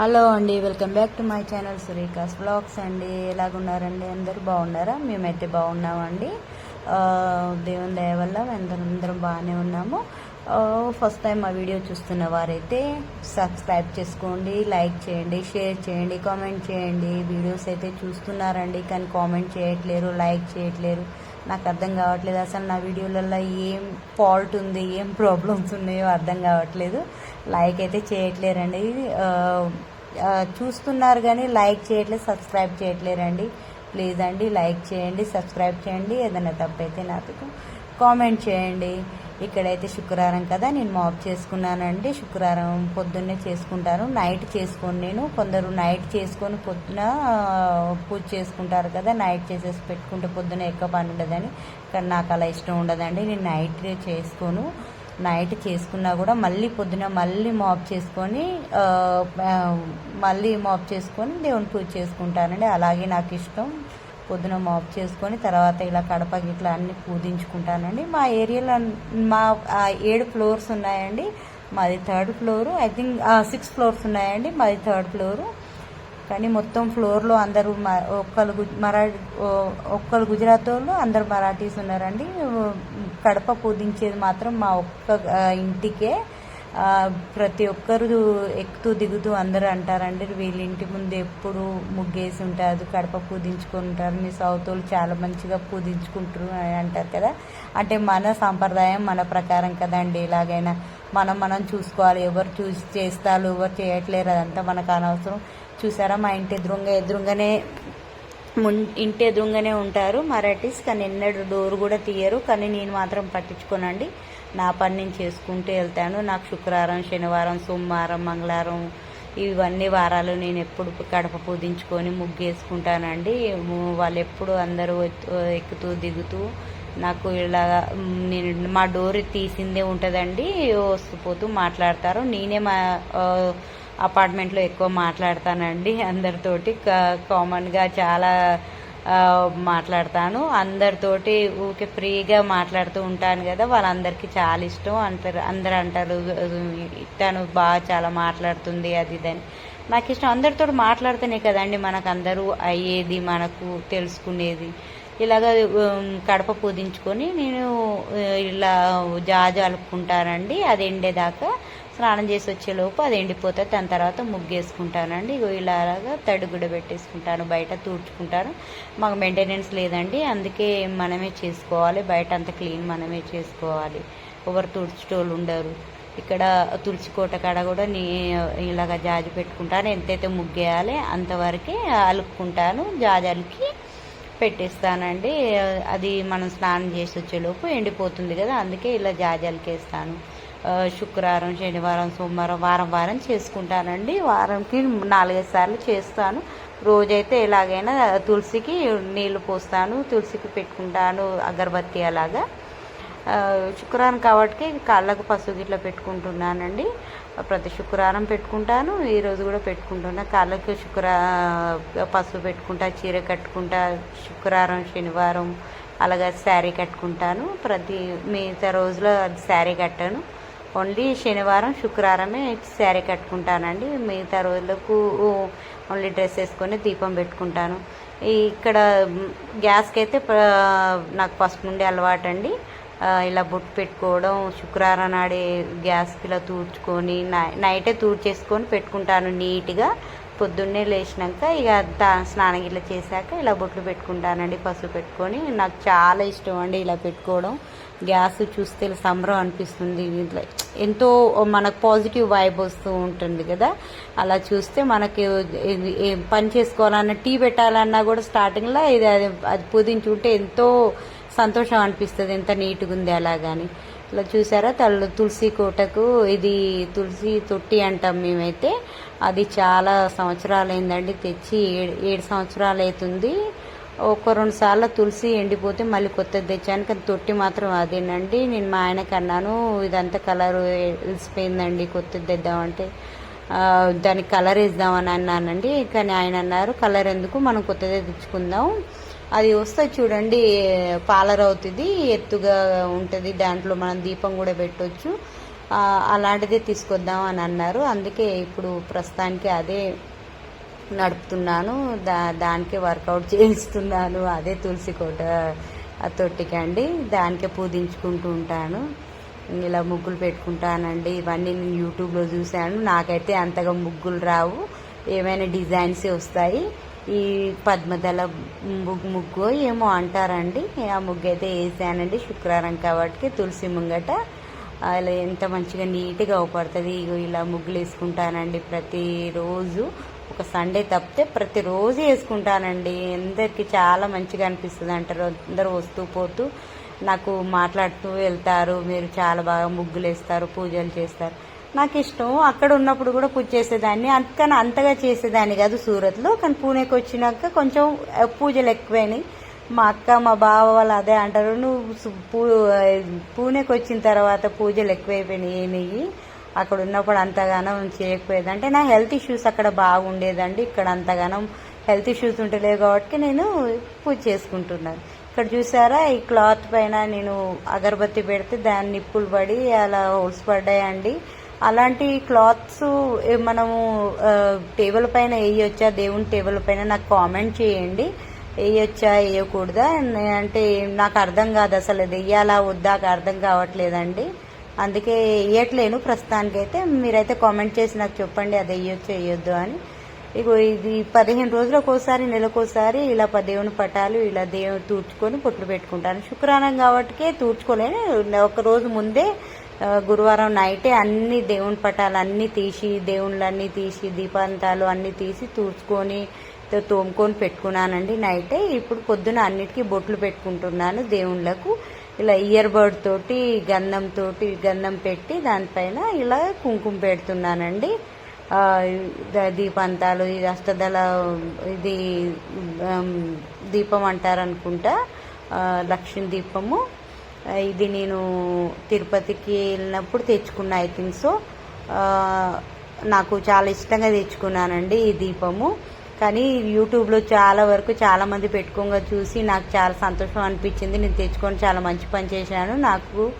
Hello అండి welcome back to my channel Surekha's blogs అండి. ఎలాగున్నారండి? అందరూ బాగున్నారా? మేమైతే బాగున్నామండి. దేవుని దయ వల్ల అందరం అందరం బాగానే ఉన్నాము. ఫస్ట్ టైం మా వీడియో చూస్తున్న వారైతే సబ్స్క్రైబ్ చేసుకోండి లైక్ చేయండి షేర్ చేయండి కామెంట్ చేయండి. వీడియోస్ అయితే చూస్తున్నారండి కానీ కామెంట్ చేయట్లేరు లైక్ చేయట్లేరు. నాకు అర్థం కావట్లేదు. అసలు నా వీడియోలలో ఏం ఫాల్ట్ ఉంది ఏం ప్రాబ్లమ్స్ ఉన్నాయో అర్థం కావట్లేదు. లైక్ అయితే చేయట్లేరండి. చూస్తున్నారు కానీ లైక్ చేయట్లేదు సబ్స్క్రైబ్ చేయట్లేరండి. ప్లీజ్ అండి లైక్ చేయండి సబ్స్క్రైబ్ చేయండి. ఏదైనా తప్పైతే నాకు కామెంట్ చేయండి. ఇక్కడైతే శుక్రవారం కదా నేను మాప్ చేసుకున్నానండి. శుక్రవారం పొద్దున్నే చేసుకుంటాను. నైట్ చేసుకోను నేను. కొందరు నైట్ చేసుకొని పొద్దున పూజ చేసుకుంటారు కదా నైట్ చేసేసి పెట్టుకుంటే పొద్దున ఎక్కువ పని ఉండదని. కానీ నాకు అలా ఇష్టం ఉండదండి. నేను నైట్ చేసుకోను. నైట్ చేసుకున్నా కూడా మళ్ళీ పొద్దున మళ్ళీ మాప్ చేసుకొని మళ్ళీ మాప్ చేసుకొని దేవుని పూజ చేసుకుంటానండి. అలాగే నాకు ఇష్టం. పొద్దున మాప్ చేసుకొని తర్వాత ఇలా కడప గిట్లా అన్ని పూజించుకుంటానండి. మా ఏరియాలో మా ఏడు ఫ్లోర్స్ ఉన్నాయండి. మాది third floor. I think six floors ఉన్నాయండి. మాది థర్డ్ ఫ్లోరు. కానీ మొత్తం ఫ్లోర్లో అందరూ ఒక్కరు మరా ఒక్కరు గుజరాత్ వాళ్ళు అందరు మరాఠీస్ ఉన్నారండి. కడప పూజించేది మాత్రం మా ఒక్క ఇంటికే. ప్రతి ఒక్కరు ఎక్కుతూ దిగుతూ అందరూ అంటారండి వీళ్ళ ఇంటి ముందు ఎప్పుడు ముగ్గేసి ఉంటారు కడప పూజించుకుంటారు మీ సౌత్ వాళ్ళు చాలా మంచిగా పూజించుకుంటారు అని అంటారు కదా. అంటే మన సాంప్రదాయం మన ప్రకారం కదండి ఎలాగైనా మనం మనం చూసుకోవాలి ఎవరు చూసి చేస్తారు ఎవరు చేయట్లేరు అదంతా మనకు అనవసరం. చూసారా మా ఇంటి ఎదురుగా ఎదురుగానే ఇంటి ఎదురుగానే ఉంటారు. మరాఠీస్ కానీ ఎన్నడూ డోర్ కూడా తీయరు. కానీ నేను మాత్రం పట్టించుకోనండి. నా పని నేను చేసుకుంటూ వెళ్తాను. నాకు శుక్రవారం శనివారం సోమవారం మంగళవారం ఇవన్నీ వారాలు నేను ఎప్పుడు కడప పూజించుకొని ముగ్గు వేసుకుంటానండి వాళ్ళు ఎప్పుడు అందరూ ఎక్కుతూ దిగుతూ నాకు ఇలా నేను మా డోర్ తీసిందే ఉంటుందండి. వస్తూ పోతూ మాట్లాడతారు. నేనే మా అపార్ట్మెంట్లో ఎక్కువ మాట్లాడతానండి అందరితోటి. కామన్గా చాలా మాట్లాడతాను. అందరితోటి ఊకే ఫ్రీగా మాట్లాడుతూ ఉంటాను కదా వాళ్ళందరికీ చాలా ఇష్టం. అంటారు అందరు అంటారు తను బాగా చాలా మాట్లాడుతుంది అది ఇదని నాకు ఇష్టం అందరితో మాట్లాడితేనే కదండి మనకు అందరూ అయ్యేది మనకు తెలుసుకునేది. ఇలాగ కడప పూజించుకొని నేను ఇలా జాజు అలుపుకుంటానండి అది ఎండేదాకా స్నానం చేసి వచ్చేలోపు అది ఎండిపోతుంది దాని తర్వాత ముగ్గేసుకుంటానండి. ఇలాగా తడి కూడా పెట్టేసుకుంటాను బయట తూడ్చుకుంటాను. మాకు మెయింటెనెన్స్ లేదండి అందుకే మనమే చేసుకోవాలి బయట అంత క్లీన్ మనమే చేసుకోవాలి. ఎవరు తుడిచేటోళ్ళు ఉండరు. ఇక్కడ తులసి కోట కాడ కూడా నీ ఇలాగ జాజి పెట్టుకుంటాను. ఎంతైతే ముగ్గేయాలి అంతవరకే అలుక్కుంటాను జాజి అలికి పెట్టేస్తానండి. అది మనం స్నానం చేసి వచ్చేలోపు ఎండిపోతుంది కదా అందుకే ఇలా జాజాలకేస్తాను అలికేస్తాను. శుక్రవారం శనివారం సోమవారం వారం వారం చేసుకుంటానండి. వారంకి నాలుగైదు సార్లు చేస్తాను. రోజైతే ఎలాగైనా తులసికి నీళ్ళు పోస్తాను తులసికి పెట్టుకుంటాను అగరబత్తి అలాగా. శుక్రవారం కాబట్టి కాళ్ళకు పసుపు గిట్ల పెట్టుకుంటున్నానండి. ప్రతి శుక్రవారం పెట్టుకుంటాను ఈరోజు కూడా పెట్టుకుంటున్నా. కాళ్ళకు శుక్ర పసుపు పెట్టుకుంటా చీర కట్టుకుంటా శుక్రవారం శనివారం అలాగా శారీ కట్టుకుంటాను. ప్రతి మిగతా రోజులో అది శారీ కట్టాను. ఓన్లీ శనివారం శుక్రవారమే శారీ కట్టుకుంటానండి. మిగతా రోజులకు ఓన్లీ డ్రెస్ వేసుకొని దీపం పెట్టుకుంటాను. ఈ ఇక్కడ గ్యాస్కి అయితే నాకు ఫస్ట్ నుండి అలవాటండి. అండి ఇలా బొట్టు పెట్టుకోవడం శుక్రవారం నాడే గ్యాస్కి ఇలా తూడ్చుకొని నై- నైటే తూడ్చేసుకొని పెట్టుకుంటాను నీట్గా. పొద్దున్నే లేచినాక ఇక దా స్నానం ఇలా చేశాక ఇలా బొట్లు పెట్టుకుంటానండి పసుపు పెట్టుకొని. నాకు చాలా ఇష్టం అండి ఇలా పెట్టుకోవడం. గ్యాస్ చూస్తే సంబరం అనిపిస్తుంది. ఇట్లా ఎంతో మనకు పాజిటివ్ వైబ్ వస్తూ ఉంటుంది కదా. అలా చూస్తే మనకి పని చేసుకోవాలన్నా టీ పెట్టాలన్నా కూడా స్టార్టింగ్లో ఇది అది అది పుదించుంటే ఎంతో సంతోషం అనిపిస్తుంది. ఎంత నీట్గా ఉంది అలాగని ఇలా చూసారా? తల్లు తులసి కోటకు ఇది తులసి తొట్టి అంటాం మేమైతే. అది చాలా సంవత్సరాలు అయిందండి తెచ్చి ఏడు ఏడు సంవత్సరాలు అవుతుంది ఒక రెండు సార్లు తులసి ఎండిపోతే మళ్ళీ కొత్తది తెచ్చాను కానీ తొట్టి మాత్రం అదేనండి. నేను మా ఆయనకి అన్నాను ఇదంతా కలర్ వెలిసిపోయిందండి కొత్తది తెద్దామంటే దానికి కలర్ వేద్దామని అన్నానండి. కానీ ఆయన అన్నారు కలర్ ఎందుకు? మనం కొత్తదే తెచ్చుకుందాం. అది వస్తే చూడండి పాలర్ అవుతుంది ఎత్తుగా ఉంటుంది దాంట్లో మనం దీపం కూడా పెట్టవచ్చు అలాంటిదే తీసుకొద్దాం అని అన్నారు. అందుకే ఇప్పుడు ప్రస్తుతానికి అదే నడుపుతున్నాను. దా దానికే వర్కౌట్ చేయిస్తున్నాను. అదే తులసి కోట ఆ తొట్టికండి. దానికే పూజించుకుంటూ ఉంటాను. ఇలా ముగ్గులు పెట్టుకుంటానండి. ఇవన్నీ నేను యూట్యూబ్లో చూశాను. నాకైతే అంతగా ముగ్గులు రావు. ఏమైనా డిజైన్స్ వస్తాయి. ఈ పద్మదళ ముగ్గు ముగ్గు ఏమో అంటారండి. ఆ ముగ్గు అయితే వేసానండి. శుక్రవారం కాబట్టి తులసి ముంగట. అలా ఎంత మంచిగా నీట్గా అవుపడుతుంది. ఇలా ముగ్గులు వేసుకుంటానండి ప్రతిరోజు. ఒక సండే తప్పితే ప్రతిరోజు వేసుకుంటానండి. అందరికి చాలా మంచిగా అనిపిస్తుంది అంటారు. అందరూ వస్తూ పోతూ నాకు మాట్లాడుతూ వెళ్తారు. మీరు చాలా బాగా ముగ్గులు వేస్తారు పూజలు చేస్తారు. నాకు ఇష్టం. అక్కడ ఉన్నప్పుడు కూడా పూజ చేసేదాన్ని. అంతకని అంతగా చేసేదాన్ని కాదు సూరత్లో. కానీ పూణేకి వచ్చినాక కొంచెం పూజలు ఎక్కువైనాయి. మా అక్క మా బావ వాళ్ళు అదే అంటారు. నువ్వు పూ పూణేకి వచ్చిన తర్వాత పూజలు ఎక్కువైపోయినాయి ఏమయ్యి అక్కడ ఉన్నప్పుడు అంతగానం చేయకపోయేది. అంటే నా హెల్త్ ఇష్యూస్ అక్కడ బాగుండేదండి. ఇక్కడ అంతగానం హెల్త్ ఇష్యూస్ ఉంటలేవు కాబట్టి నేను పూజ చేసుకుంటున్నాను. ఇక్కడ చూసారా ఈ క్లాత్ పైన నేను అగరబత్తి పెడితే దాని నిప్పులు పడి అలా హోల్స్ పడ్డాయండి. అలాంటి క్లాత్స్ మనము టేబుల్ పైన వేయొచ్చా దేవుని టేబుల్ పైన నాకు కామెంట్ చేయండి. వేయొచ్చా వేయకూడదా? అంటే నాకు అర్థం కాదు అసలు. అది వేయాలా వద్దా నాకు అర్థం కావట్లేదండి. అందుకే ఇవ్వట్లేను ప్రస్తుతానికైతే మీరైతే కామెంట్ చేసి నాకు చెప్పండి అది వేయొచ్చు వేయొద్దు అని. ఇగో ఇది పదిహేను రోజులకు ఒకసారి నెలకోసారి ఇలా దేవుని పటాలు ఇలా దేవుని తూర్చుకొని పొట్లు పెట్టుకుంటాను. శుక్రవారం కాబట్టికే తూర్చుకోలేను. ఒక రోజు ముందే గురువారం నైటే అన్ని దేవుని పటాలు అన్నీ తీసి దేవుళ్ళన్నీ తీసి దీపాంతాలు అన్నీ తీసి తూర్చుకొని తోముకొని పెట్టుకున్నానండి నైటే. ఇప్పుడు పొద్దున అన్నిటికీ బొట్లు పెట్టుకుంటున్నాను దేవుళ్ళకు. ఇలా ఇయర్ బర్డ్ తోటి గంధం తోటి గంధం పెట్టి దానిపైన ఇలా కుంకుమ పెడుతున్నానండి. దీపంతాలు ఇది అష్టదళ ఇది దీపం అంటారనుకుంటా. లక్ష్మీ దీపము. ఇది నేను తిరుపతికి వెళ్ళినప్పుడు తెచ్చుకున్న ఐ థింక్ సో నాకు చాలా ఇష్టంగా తెచ్చుకున్నానండి ఈ దీపము. కానీ యూట్యూబ్లో చాలా వరకు చాలామంది పెట్టుకోగా చూసి నాకు చాలా సంతోషం అనిపించింది. నేను తెచ్చుకొని చాలా మంచి పని చేశాను. నాకు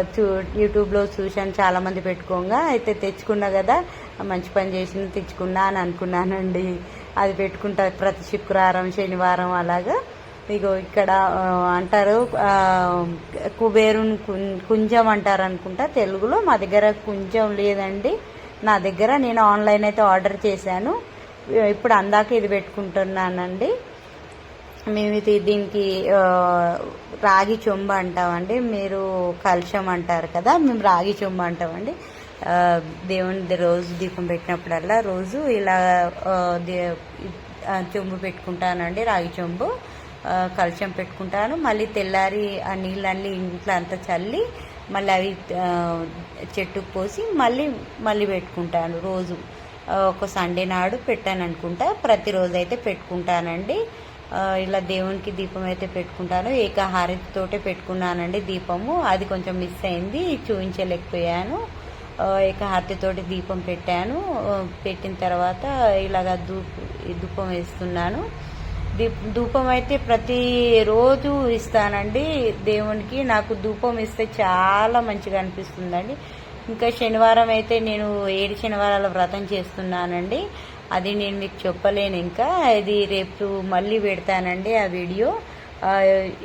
చూ యూట్యూబ్లో చూశాను చాలామంది పెట్టుకోగా. అయితే తెచ్చుకున్నా కదా మంచి పని చేసింది తెచ్చుకున్నా అని అనుకున్నానండి. అది పెట్టుకుంటా ప్రతి శుక్రవారం శనివారం అలాగా. ఇగో ఇక్కడ అంటారు కుబేరుని కుం- కుంజం అంటారు అనుకుంటా తెలుగులో. మా దగ్గర కుంజం లేదండి. నా దగ్గర నేను ఆన్లైన్ అయితే ఆర్డర్ చేశాను. ఇప్పుడు అందాక ఇది పెట్టుకుంటున్నానండి. మేము ఇది దీనికి రాగి చొంబ అంటామండి. మీరు కలుషం అంటారు కదా మేము రాగి చొంబ అంటామండి. దేవుని రోజు దీపం పెట్టినప్పుడల్లా రోజు ఇలా దే- చెంబు పెట్టుకుంటానండి రాగి చెంబు. కలుషం పెట్టుకుంటాను. మళ్ళీ తెల్లారి ఆ నీళ్ళన్నీ ఇంట్లో అంతా చల్లి మళ్ళీ అవి చెట్టుకు పోసి మళ్ళీ మళ్ళీ పెట్టుకుంటాను రోజు. ఒక సండే నాడు పెట్టాను అనుకుంటా ప్రతిరోజు అయితే పెట్టుకుంటానండి ఇలా దేవునికి దీపం అయితే పెట్టుకుంటాను. ఏకహారతితోటే పెట్టుకున్నానండి దీపము. అది కొంచెం మిస్ అయింది. చూపించలేకపోయాను ఆ, ఏకహారతితోటి దీపం పెట్టాను. పెట్టిన తర్వాత ఇలాగ దూపం ధూపం వేస్తున్నాను. దీపం ధూపం అయితే ప్రతి రోజు ఇస్తానండి. దేవునికి నాకు ధూపం ఇస్తే చాలా మంచిగా అనిపిస్తుందండి. ఇంకా శనివారం అయితే నేను ఏడు శనివారాల వ్రతం చేస్తున్నానండి. అది నేను మీకు చెప్పలేను ఇంకా. ఇది రేపు మళ్ళీ పెడతానండి ఆ వీడియో.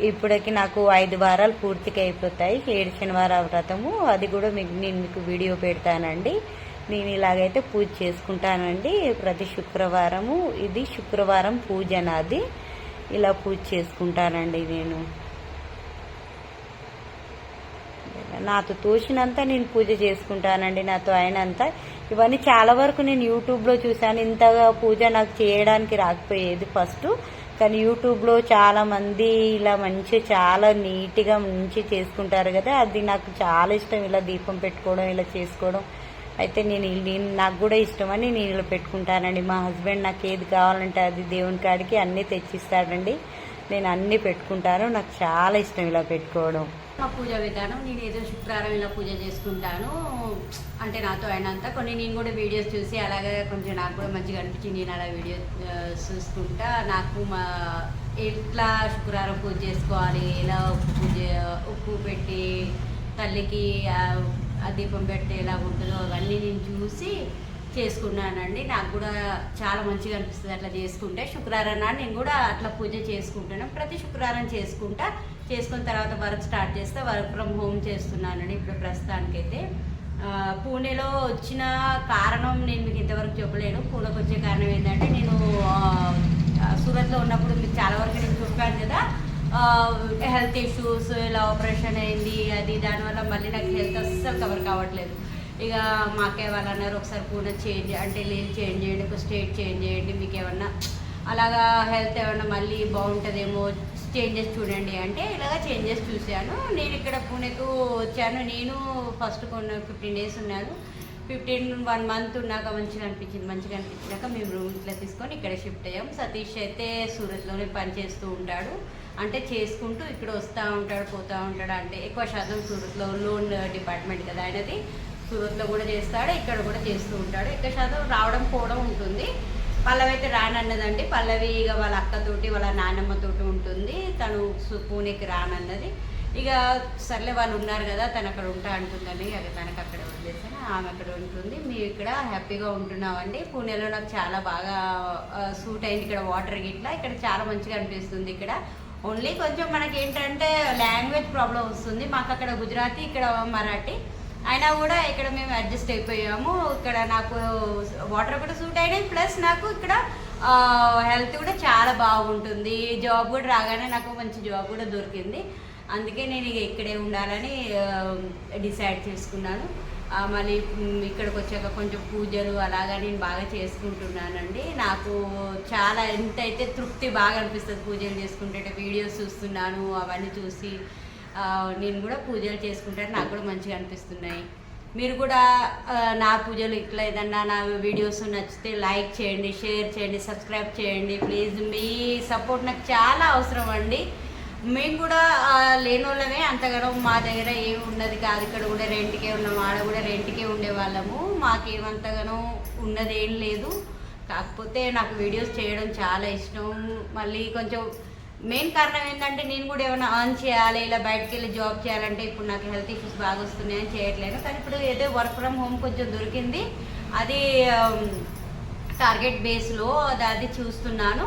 ఇప్పటికి నాకు ఐదు వారాలు పూర్తిగా అయిపోతాయి. ఏడు శనివారాల వ్రతము. అది కూడా మీకు నేను మీకు వీడియో పెడతానండి. నేను ఇలాగైతే పూజ చేసుకుంటానండి. ప్రతి శుక్రవారము. ఇది శుక్రవారం పూజ నాది. ఇలా పూజ చేసుకుంటానండి నేను. నాతో తోచినంత నేను పూజ చేసుకుంటానండి నాతో అయినంత. ఇవన్నీ చాలా వరకు నేను యూట్యూబ్లో చూశాను. ఇంతగా పూజ నాకు చేయడానికి రాకపోయేది ఫస్ట్. కానీ యూట్యూబ్లో చాలా మంది ఇలా మంచి చాలా నీట్గా మంచి చేసుకుంటారు కదా. అది నాకు చాలా ఇష్టం. ఇలా దీపం పెట్టుకోవడం ఇలా చేసుకోవడం. అయితే నేను నేను నాకు కూడా ఇష్టమని నేను ఇలా పెట్టుకుంటానండి. మా హస్బెండ్ నాకు ఏది కావాలంటే అది దేవుని కాడికి అన్నీ తెచ్చిస్తాడండి. నేను అన్నీ పెట్టుకుంటాను. నాకు చాలా ఇష్టం ఇలా పెట్టుకోవడం. మా పూజ విధానం నేను ఏదో శుక్రవారం ఇలా పూజ చేసుకుంటాను. అంటే నాతో అయినంత కొన్ని నేను కూడా వీడియోస్ చూసి అలాగే కొంచెం నాకు కూడా మంచిగా అనిపించింది నేను అలా వీడియో చూసుకుంటా. నాకు మా ఎట్లా శుక్రవారం పూజ చేసుకోవాలి ఎలా ఉప్పు పూజ ఉప్పు పెట్టి తల్లికి ఆ, దీపం పెట్టి ఎలా ఉంటుందో అవన్నీ నేను చూసి చేసుకున్నానండి. నాకు కూడా చాలా మంచిగా అనిపిస్తుంది అట్లా చేసుకుంటే. శుక్రవారం నాడు నేను కూడా అట్లా పూజ చేసుకుంటాను. ప్రతి శుక్రవారం చేసుకుంటా. చేసుకున్న తర్వాత వర్క్ స్టార్ట్ చేస్తే. వర్క్ ఫ్రమ్ హోమ్ చేస్తున్నానండి ఇప్పుడు ప్రస్తుతానికైతే. పూణేలో వచ్చిన కారణం నేను మీకు ఇంతవరకు చెప్పలేను. పూణేకి వచ్చే కారణం ఏంటంటే నేను సూరత్లో ఉన్నప్పుడు మీకు చాలా వరకు నేను చెప్పాను కదా. హెల్త్ ఇష్యూస్ ఇలా ఆపరేషన్ అయింది అది దానివల్ల మళ్ళీ నాకు హెల్త్ అస్సలు కవర్ కావట్లేదు. ఇక మా వాళ్ళు అన్నారు ఒకసారి పూణే చేంజ్ అంటే లేదు చేంజ్ చేయండి ఒక స్టేట్ చేంజ్ చేయండి మీకు ఏమన్నా అలాగా హెల్త్ ఏమన్నా మళ్ళీ బాగుంటుందేమో చేంజెస్ చూడండి అంటే ఇలాగ చేంజెస్ చూశాను. నేను ఇక్కడ పూణేకు వచ్చాను. నేను ఫస్ట్ కొన్ని ఫిఫ్టీన్ డేస్ ఉన్నాను ఫిఫ్టీన్ వన్ మంత్ ఉన్నాక మంచిగా అనిపించింది మంచిగా అనిపించినాక మేము రూమ్ ఇట్లా తీసుకొని ఇక్కడ షిఫ్ట్ అయ్యాం. సతీష్ అయితే సూరత్లోనే పని చేస్తూ ఉంటాడు. అంటే చేసుకుంటూ ఇక్కడ వస్తూ ఉంటాడు పోతూ ఉంటాడు అంటే ఎక్కువ శాతం సూరత్లో లోన్ డిపార్ట్మెంట్ కదా ఆయనది. సూరత్లో కూడా చేస్తాడు ఇక్కడ కూడా చేస్తూ ఉంటాడు. ఎక్కువ శాతం రావడం పోవడం ఉంటుంది. పల్లవి అయితే రానన్నదండి. పల్లవి ఇక వాళ్ళ అక్కతోటి వాళ్ళ నాన్నమ్మతోటి ఉంటుంది. తను పూణెకి పూణేకి రానన్నది. ఇక సర్లే వాళ్ళు ఉన్నారు కదా తను అక్కడ ఉంటా అంటుందని ఇక తనకు అక్కడ వదిలేసాను ఆమె అక్కడ ఉంటుంది. మేము ఇక్కడ హ్యాపీగా ఉంటున్నామండి. పూణేలో నాకు చాలా బాగా సూట్ అయింది ఇక్కడ వాటర్ గిట్లా. ఇక్కడ చాలా మంచిగా అనిపిస్తుంది ఇక్కడ. ఓన్లీ కొంచెం మనకి ఏంటంటే లాంగ్వేజ్ ప్రాబ్లం వస్తుంది. మాకు అక్కడ గుజరాతీ ఇక్కడ మరాఠీ అయినా కూడా ఇక్కడ మేము అడ్జస్ట్ అయిపోయాము. ఇక్కడ నాకు వాటర్ కూడా సూట్ అయినాయి. ప్లస్ నాకు ఇక్కడ హెల్త్ కూడా చాలా బాగుంటుంది. జాబ్ కూడా రాగానే నాకు మంచి జాబ్ కూడా దొరికింది. అందుకే నేను ఇక ఇక్కడే ఉండాలని డిసైడ్ చేసుకున్నాను. మళ్ళీ ఇక్కడికి వచ్చాక కొంచెం పూజలు అలాగా నేను బాగా చేసుకుంటున్నానండి. నాకు చాలా ఎంతైతే తృప్తి బాగా అనిపిస్తుంది పూజలు చేసుకుంటే వీడియోస్ చూస్తున్నాను అవన్నీ చూసి నేను కూడా పూజలు చేసుకుంటాను. నాకు కూడా మంచిగా అనిపిస్తున్నాయి. మీరు కూడా నా పూజలు ఇట్లా ఏదన్నా నా వీడియోస్ నచ్చితే లైక్ చేయండి షేర్ చేయండి సబ్స్క్రైబ్ చేయండి. ప్లీజ్ మీ సపోర్ట్ నాకు చాలా అవసరం అండి. మేము కూడా లేనోళ్ళమే అంతగానో మా దగ్గర ఏమి ఉన్నది కాదు. ఇక్కడ కూడా రెంట్కే ఉన్నాం. ఆడ కూడా రెంట్కే ఉండేవాళ్ళము. మాకేమంతగానో ఉన్నది ఏం లేదు. కాకపోతే నాకు వీడియోస్ చేయడం చాలా ఇష్టం. మళ్ళీ కొంచెం మెయిన్ కారణం ఏంటంటే నేను కూడా ఏమైనా ఆన్ చేయాలి ఇలా బయటకు వెళ్ళి జాబ్ చేయాలంటే ఇప్పుడు నాకు హెల్త్ ఇష్యూస్ బాగా వస్తున్నాయని చేయట్లేదు. కానీ ఇప్పుడు ఏదో వర్క్ ఫ్రమ్ హోమ్ కొంచెం దొరికింది. అది um, టార్గెట్ బేస్లో అది అది చూస్తున్నాను.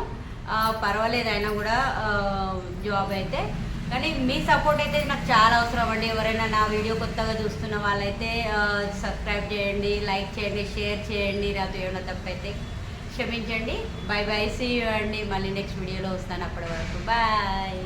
పర్వాలేదు అయినా కూడా జాబ్ అయితే. కానీ మీ సపోర్ట్ అయితే నాకు చాలా అవసరం అండి. ఎవరైనా నా వీడియో కొత్తగా చూస్తున్న వాళ్ళైతే సబ్స్క్రైబ్ చేయండి లైక్ చేయండి షేర్ చేయండి. నాతో ఏమైనా తప్పైతే క్షమించండి. బై బై సీ అండి. మళ్ళీ నెక్స్ట్ వీడియోలో వస్తాను అప్పటి వరకు. బాయ్